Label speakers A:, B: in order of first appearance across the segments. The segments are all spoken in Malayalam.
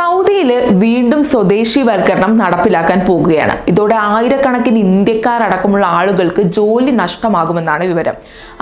A: സൗദിയിൽ വീണ്ടും സ്വദേശിവൽക്കരണം നടപ്പിലാക്കാൻ പോകുകയാണ്. ഇതോടെ ആയിരക്കണക്കിന് ഇന്ത്യക്കാരടക്കമുള്ള ആളുകൾക്ക് ജോലി നഷ്ടമാകുമെന്നാണ് വിവരം.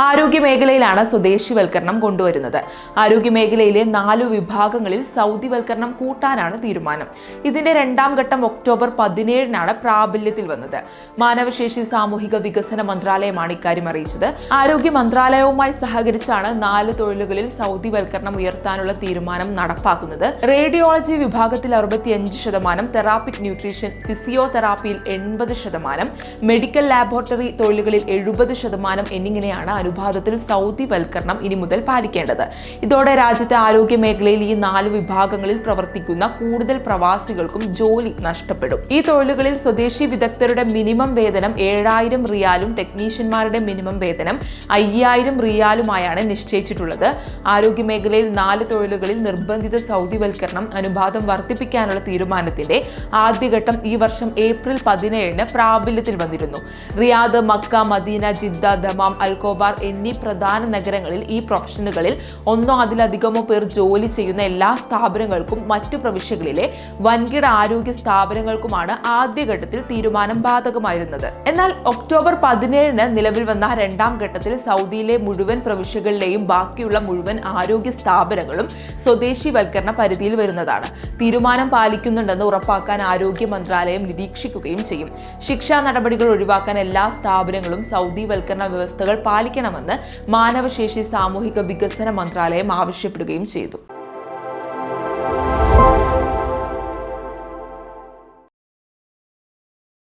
A: ആരോഗ്യ മേഖലയിലാണ് സ്വദേശിവൽക്കരണം കൊണ്ടുവരുന്നത്. ആരോഗ്യ മേഖലയിലെ നാലു വിഭാഗങ്ങളിൽ സൗദിവൽക്കരണം കൂട്ടാനാണ് തീരുമാനം. ഇതിന്റെ രണ്ടാം ഘട്ടം ഒക്ടോബർ പതിനേഴിനാണ് പ്രാബല്യത്തിൽ വന്നത്. മാനവശേഷി സാമൂഹിക വികസന മന്ത്രാലയമാണ് ഇക്കാര്യം അറിയിച്ചത്. ആരോഗ്യ മന്ത്രാലയവുമായി സഹകരിച്ചാണ് നാല് തൊഴിലുകളിൽ സൗദിവൽക്കരണം ഉയർത്താനുള്ള തീരുമാനം നടപ്പാക്കുന്നത്. റേഡിയോളജി വിഭാഗത്തിൽ അറുപത്തിയഞ്ച് ശതമാനം തെറാപ്പിക് ന്യൂട്രീഷൻ ഫിസിയോതെറാപ്പിയിൽ എൺപത് ശതമാനം മെഡിക്കൽ ലാബോറട്ടറി തൊഴിലുകളിൽ എഴുപത് ശതമാനം എന്നിങ്ങനെയാണ് അനുപാതത്തിൽ സൗദി സൗദിവൽക്കരണം ഇനി മുതൽ പാലിക്കേണ്ടത്. ഇതോടെ രാജ്യത്തെ ആരോഗ്യ മേഖലയിൽ ഈ നാല് വിഭാഗങ്ങളിൽ പ്രവർത്തിക്കുന്ന കൂടുതൽ പ്രവാസികൾക്കും ജോലി നഷ്ടപ്പെടും. ഈ തൊഴിലുകളിൽ സ്വദേശി വിദഗ്ധരുടെ മിനിമം വേതനം ഏഴായിരം റിയാലും ടെക്നീഷ്യന്മാരുടെ മിനിമം വേതനം അയ്യായിരം റിയാലുമായാണ് നിശ്ചയിച്ചിട്ടുള്ളത്. ആരോഗ്യ മേഖലയിൽ നാല് തൊഴിലുകളിൽ നിർബന്ധിത സൗദിവൽക്കരണം അനുപാതം വർദ്ധിപ്പിക്കാനുള്ള തീരുമാനത്തിന്റെ ആദ്യഘട്ടം ഈ വർഷം ഏപ്രിൽ പതിനേഴിന് പ്രാബല്യത്തിൽ വന്നിരുന്നു. Riyadh Mecca Medina Jeddah Dammam Al Khobar എന്നീ പ്രധാന നഗരങ്ങളിൽ ഈ പ്രൊഫഷനുകളിൽ ഒന്നോ അതിലധികമോ പേർ ജോലി ചെയ്യുന്ന എല്ലാ സ്ഥാപനങ്ങൾക്കും മറ്റു പ്രവിശ്യകളിലെ വൻകിട ആരോഗ്യ സ്ഥാപനങ്ങൾക്കുമാണ് ആദ്യഘട്ടത്തിൽ തീരുമാനം ബാധകമായിരുന്നത്. എന്നാൽ ഒക്ടോബർ പതിനേഴിന് നിലവിൽ വന്ന രണ്ടാം ഘട്ടത്തിൽ സൗദിയിലെ മുഴുവൻ പ്രവിശ്യകളിലെയും ബാക്കിയുള്ള മുഴുവൻ ആരോഗ്യ സ്ഥാപനങ്ങളും സ്വദേശിവൽക്കരണ പരിധിയിൽ വരുന്നതാണ്. തീരുമാനം പാലിക്കുന്നുണ്ടെന്ന് ഉറപ്പാക്കാൻ ആരോഗ്യ മന്ത്രാലയം നിരീക്ഷിക്കുകയും ചെയ്യും. ശിക്ഷാ നടപടികൾ ഒഴിവാക്കാൻ എല്ലാ സ്ഥാപനങ്ങളും സൗദിവൽക്കരണ വ്യവസ്ഥകൾ പാലിക്കണമെന്ന് മാനവശേഷി സാമൂഹിക വികസന മന്ത്രാലയം ആവശ്യപ്പെടുകയും ചെയ്തു.